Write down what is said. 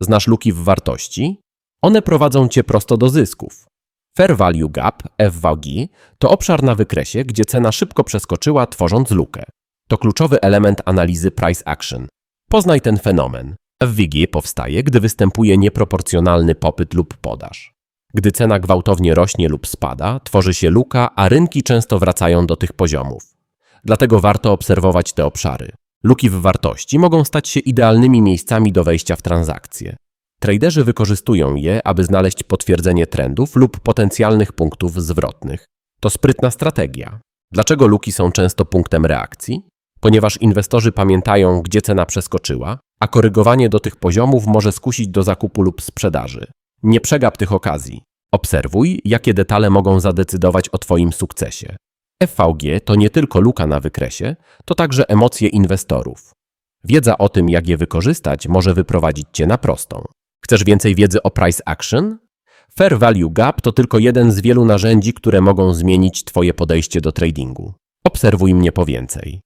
Znasz luki w wartości? One prowadzą cię prosto do zysków. Fair Value Gap, FVG, to obszar na wykresie, gdzie cena szybko przeskoczyła, tworząc lukę. To kluczowy element analizy price action. Poznaj ten fenomen. FVG powstaje, gdy występuje nieproporcjonalny popyt lub podaż. Gdy cena gwałtownie rośnie lub spada, tworzy się luka, a rynki często wracają do tych poziomów. Dlatego warto obserwować te obszary. Luki w wartości mogą stać się idealnymi miejscami do wejścia w transakcje. Traderzy wykorzystują je, aby znaleźć potwierdzenie trendów lub potencjalnych punktów zwrotnych. To sprytna strategia. Dlaczego luki są często punktem reakcji? Ponieważ inwestorzy pamiętają, gdzie cena przeskoczyła, a korygowanie do tych poziomów może skusić do zakupu lub sprzedaży. Nie przegap tych okazji. Obserwuj, jakie detale mogą zadecydować o Twoim sukcesie. FVG to nie tylko luka na wykresie, to także emocje inwestorów. Wiedza o tym, jak je wykorzystać, może wyprowadzić Cię na prostą. Chcesz więcej wiedzy o price action? Fair Value Gap to tylko jeden z wielu narzędzi, które mogą zmienić Twoje podejście do tradingu. Obserwuj mnie po więcej.